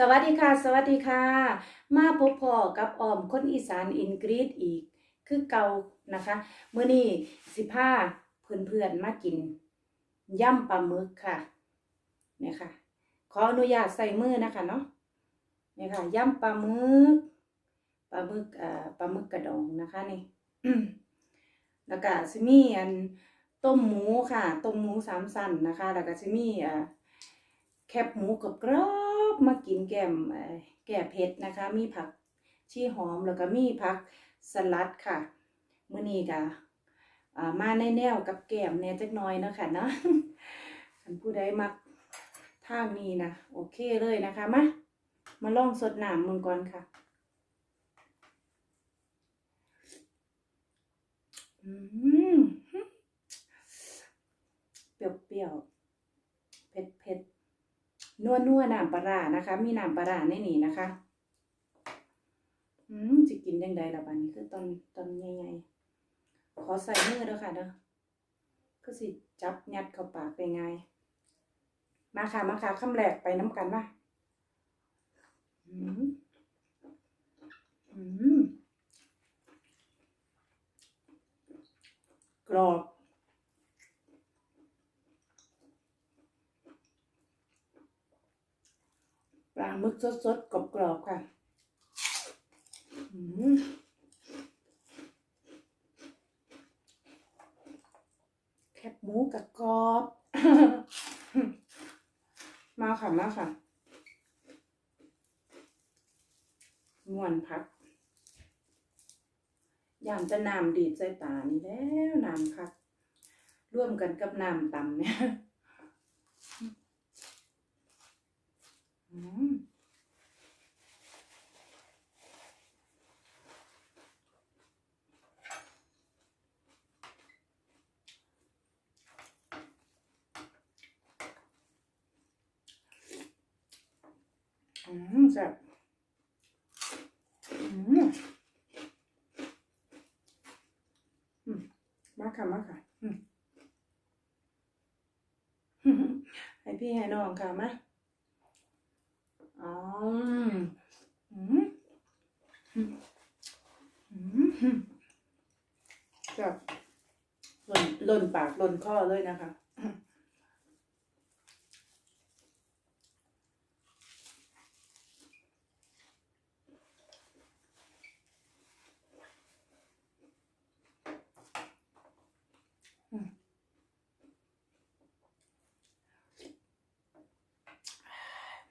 สวัสดีค่ะ สวัสดีค่ะ มาพบพ่อกับออมคนอีสานอินกรีดอีก คือเก่านะคะเมื่อนี้สิพาเพื่อนๆมากินย่ำปลาหมึกค่ะเนี่ยค่ะ ขออนุญาตใส่มือนะคะเนาะเนี่ยค่ะย่ำปลาหมึกปลาหมึกอ่าปลาหมึกกระดองนะคะนี่แล้วก็สิมีอันต้มหมูค่ะต้มหมูสามสันนะคะ แล้วก็สิมีอ่าแคบหมูกับกรอบ ๆมากินแกมแก่เผ็ดนะคะ มีผักชีหอมแล้วก็มีผักสลัดค่ะ มื้อนี้ก็อ่ามาในแนวกับแกมแน่จักน่อยเนาะค่ะเนาะคันผู้ใดมักทางนี้นะโอเคเลยนะคะมามาลองสดหน้ำมึงก่อนค่ะอืมเปรี้ยวๆเผ็ดเผ็ดๆ นัวนัวน้ำปลานะคะ มีน้ำปลาในนี้นะคะ อืมจะกินยังไงล่ะบัดนี้คือตอนตอนใหญ่ๆขอใส่มือเด้อค่ะเด้อก็สิจับยัดเข้าปากไปไงมาค่ะมาค่ะคำแรกไปน้ำกันมาอืมอืมกรอบ ปลาห มึกสดๆกรอบๆค่ะแคบหมูกับกรอบ มาค่ะ มาค่ะมวนพักยามจะน้ำดีดใส่ตานี่แล้วน้ำคัก ร่วมกันกับน้ำตำเนี่ย อืม อืมแซ่บอืมอืมมาค่ะมาค่ะอืมให้พี่ให้น้องค่ะมาอ๋ออืมอืมอืมอืมแบบหล่นหล่นปากหล่นคอเลยนะคะ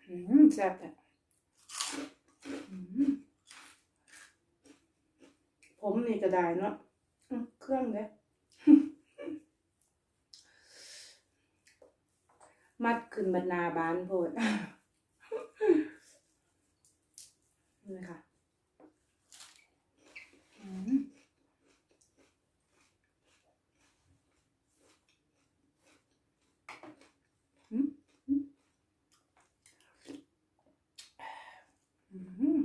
อืม แซ่บอะผมนี่ก็ได้เนาะเครื่องเลยมัดขึ้นบรรณาบานโพดนี่ค่ะอืมอืม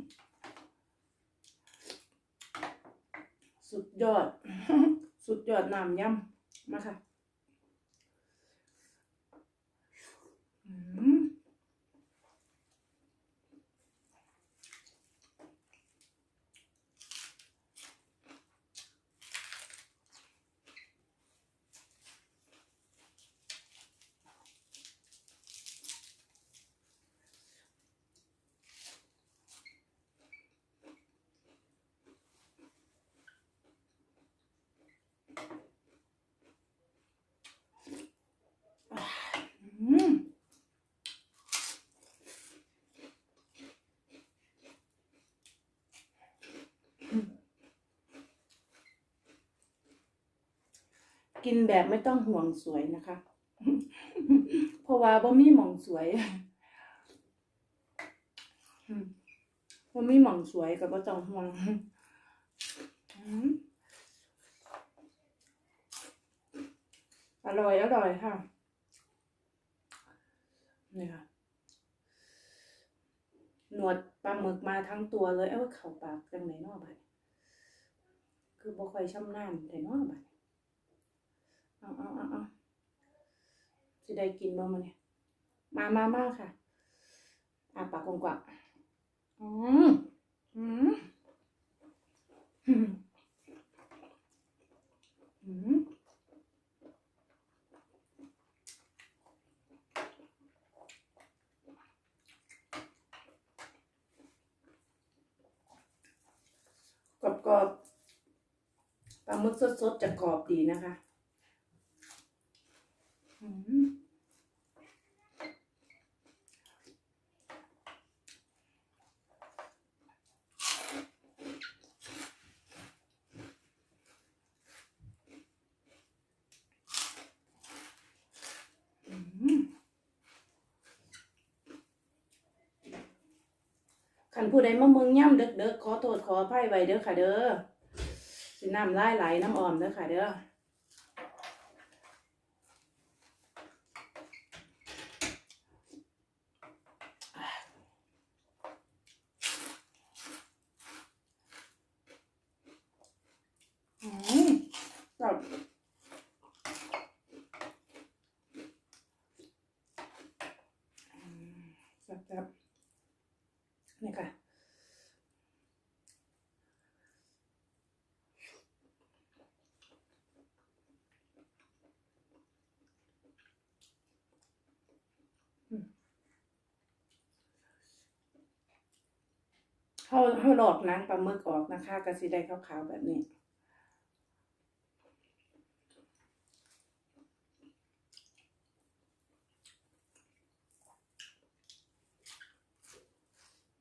สุด ยอด สุดยอดน้ำยำมาค่ะ อืมอืม กินแบบไม่ต้องห่วงสวยนะคะ เพราะว่าบ่มีหม่องสวยบ่มีหม่องสวยก็บ่ต้องห่วงอร่อยอร่อยค่ะนี่ค่ะหนวดปลาหมึกมาทั้งตัวเลย เอ้าเข้าปากจังไหนนาะบัดคือบ่ค่อยชำนาญแต่นาะบัด เอาเอาเอาเอาสิได้กินบ่มาเนี่ยมามามาค่ะอะปากกว้างๆอืมอืมอืมอืมกรอบกรอบๆปลาหมึกสดๆจะกรอบดีนะคะอืม ขันผู้ใดมาเมืองย่ำเด็กๆขอโทษขออภัยไว้เด้อค่ะเด้อสิน้ำลายไหลน้ำอ่อมเด้อค่ะเด้อมแบบ จับจับนี่ค่ะ เขาเขาหลอกล้างปลาหมึกออกนะคะกระสิได้ขาวๆแบบนี้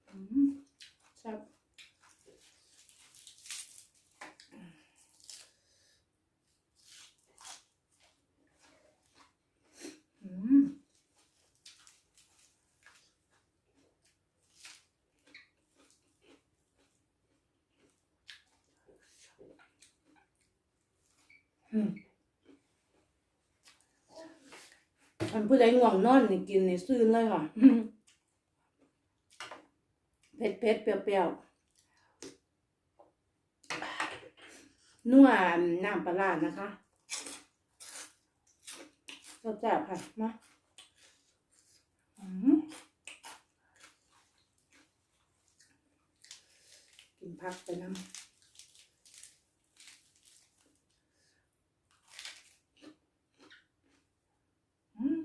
อืมแซ่บอืม มันผู้ใดง่วงนอนนี่กินนี่ซื่นเลยค่ะเผ็ดเผ็ดเปรี้ยวเปรี้ยวนัวน้ำปลาร้านะคะแซ่บๆค่ะมาอืมกินพักไปน้ำอืม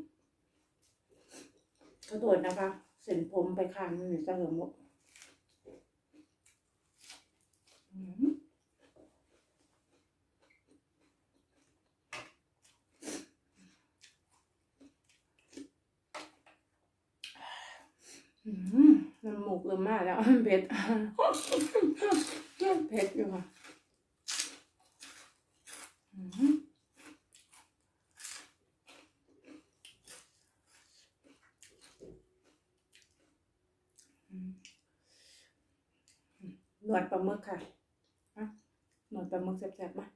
ขอ โทษนะคะเส้นผมไปข้างนึงนี่จะเหลือหมดอืมอืมน้ำมูกเริ่มมากแล้วเผ็ดเผ็ดอยู่ค่ะอืมอืม หนวดปลาหมึกค่ะ หนวดปลาหมึกแซ่บๆมา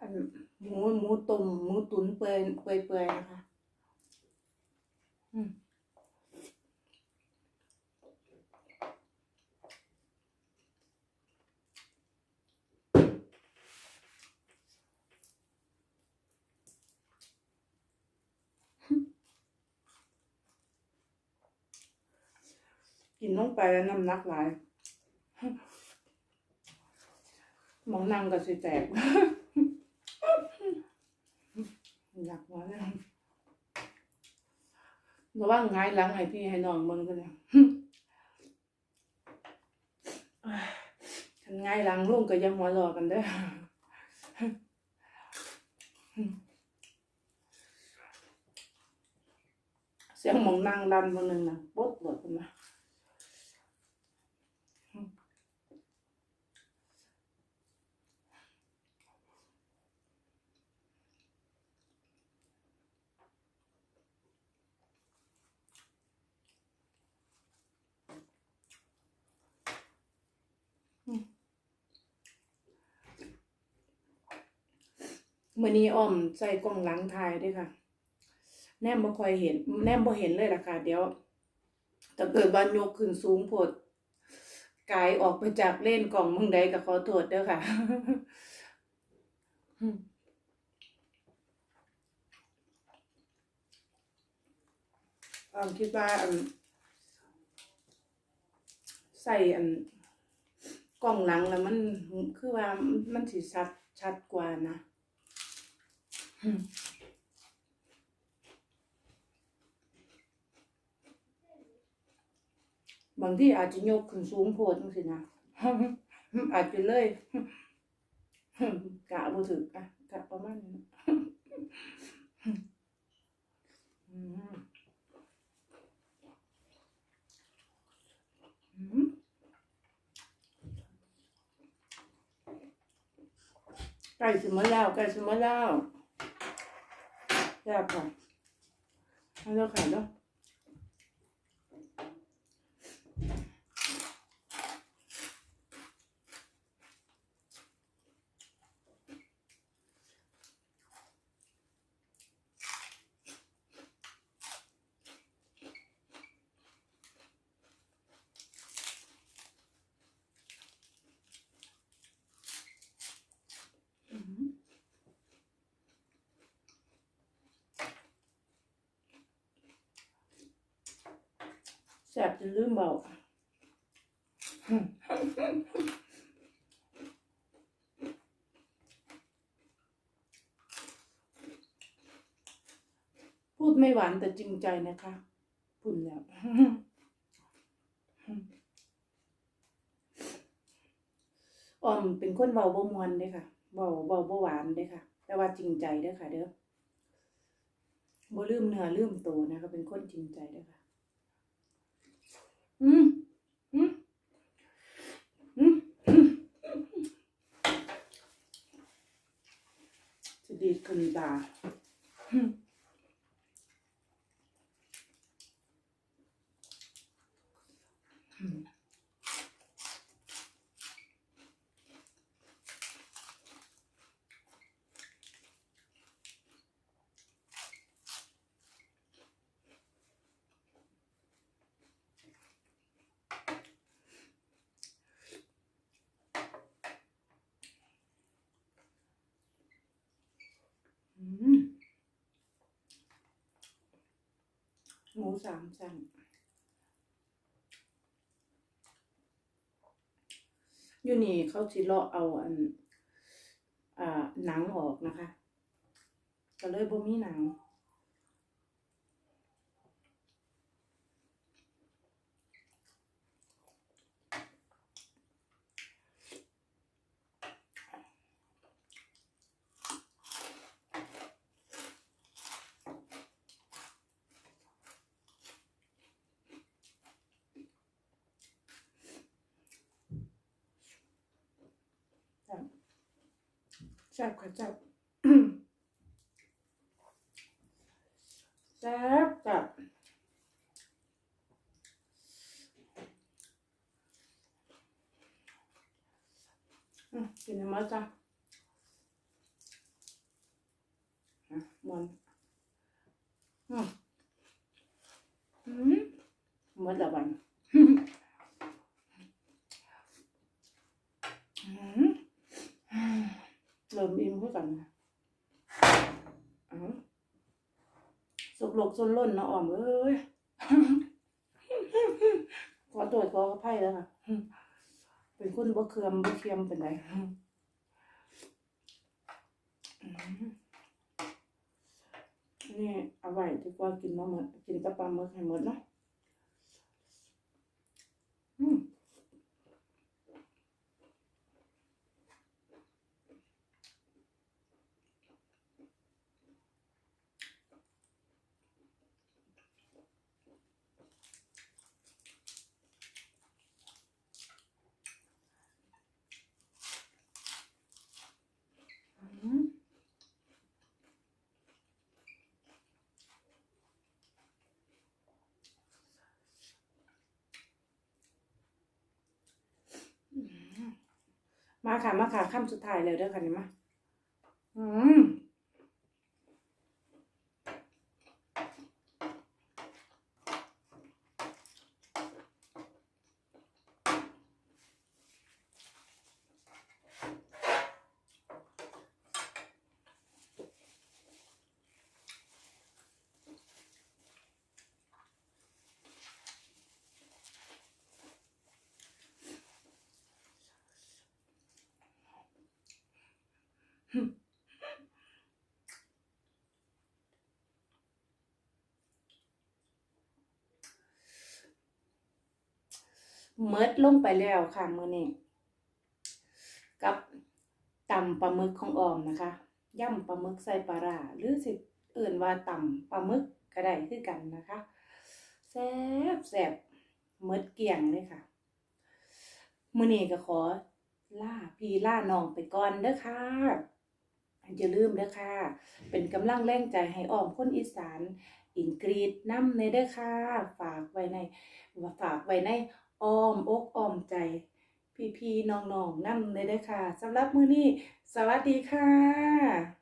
อัน หมูหมูต้มหมูตุ๋นเปื่อยเปื่อยเปื่อยนะคะอืมกินลงไปแล้วน้ำหนักหลายหมองนั่งก็สิแตก อยากว่าเลยระว่างไงายหลังให้พี่ให้น้องมึงก็เลยฉันไงายหลังลุงก็ยังหัวรอกันเด้อเสียงมองนั่งดันบนหนึ่งนะปดหลดกัน มื่อนี้อ้อมใส่กล้องหลังถ่ายด้วยค่ะ แนมบ่ค่อยเห็น แนมบ่เห็นเลยล่ะค่ะ เดี๋ยวถ้าเกิดว่ายกขึ้นสูงโพดกายออกไปจากเล่นกล่องมึงใดก็ขอโทษเด้อค่ะอ้อมคิดว่าอันใส่อันกล้องหลังแล้วมันคือว่ามันสิชัดชัดกว่านะ บางที่อาจจะยกขึ้นสูงโพดจังซี่นะอาจจะเลยกะบ่ถึกอะกะประมาณนี้นะอืมอืมใกล้สิหมดแล้วใกล้สิหมดแล้วแซ่บค่ะเอาแล้ว ค่ะเนาะ แซ่บจนลืมเบาพูดไม่หวานแต่จริงใจนะคะพูดแล้วออมเป็นคนเบาบ่มวนเด้ค่ะเบาเบาบ่หวานเด้ค่ะ แต่ว่าจริงใจเด้ค่ะ เด้อบ่ลืมเนื้อลืมตัวนะคะเป็นคนจริงใจเด้ค่ะ อืมอืมอืมจะดีดขึ้นตาอืมอืมอืม หมูสามชั้นอยู่นี่เขาสิเลาะเอาอันอ่าหนังออกนะคะ ก็เลยบ่มีหนัง แซ่บค่ะแซ่บแซ่บจับอืมกินให้หมาจ้ะอะมันอืมอืมหมดละวันอืม เริ่มอิ่มเพื่อกันนะเอ้าสกลกสนล้นนะอ่อมเอ้ยขอโทษขออภัยแล้วค่ะ เป็นคนบ่เคือมบ่เคียมเป็นไรนี่เอาไว้ดีกว่ากินมาหมดกินกับปลามึกให้หมดเนาะอืม อืม มาค่ะ มาค่ะคำสุดท้ายเลยเด้อค่ะนี่มาอืม เมิดลงไปแล้วค่ะมือนี้กับตำปลาหมึกของออมนะคะย่ำปลาหมึกใส่ปลาร้าหรือสิอื่นว่าตำปลาหมึกก็ได้คือกันนะคะแซ่บแซ่บเมิดเกี่ยงเลยค่ะมือนี้ก็ขอล่าพี่ล่าน้องไปก่อนเด้อค่ะอย่าลืมเด้อค่ะ เป็นกำลังแรงใจให้ออมคนอีสานอินกรีดน้ำในเด้อค่ะ ฝากไว้ในฝากไว้ใน อ้อมอกอ้อมใจ พี่ๆน้องๆนั่นเด้อค่ะสำหรับมื้อนี้ สวัสดีค่ะ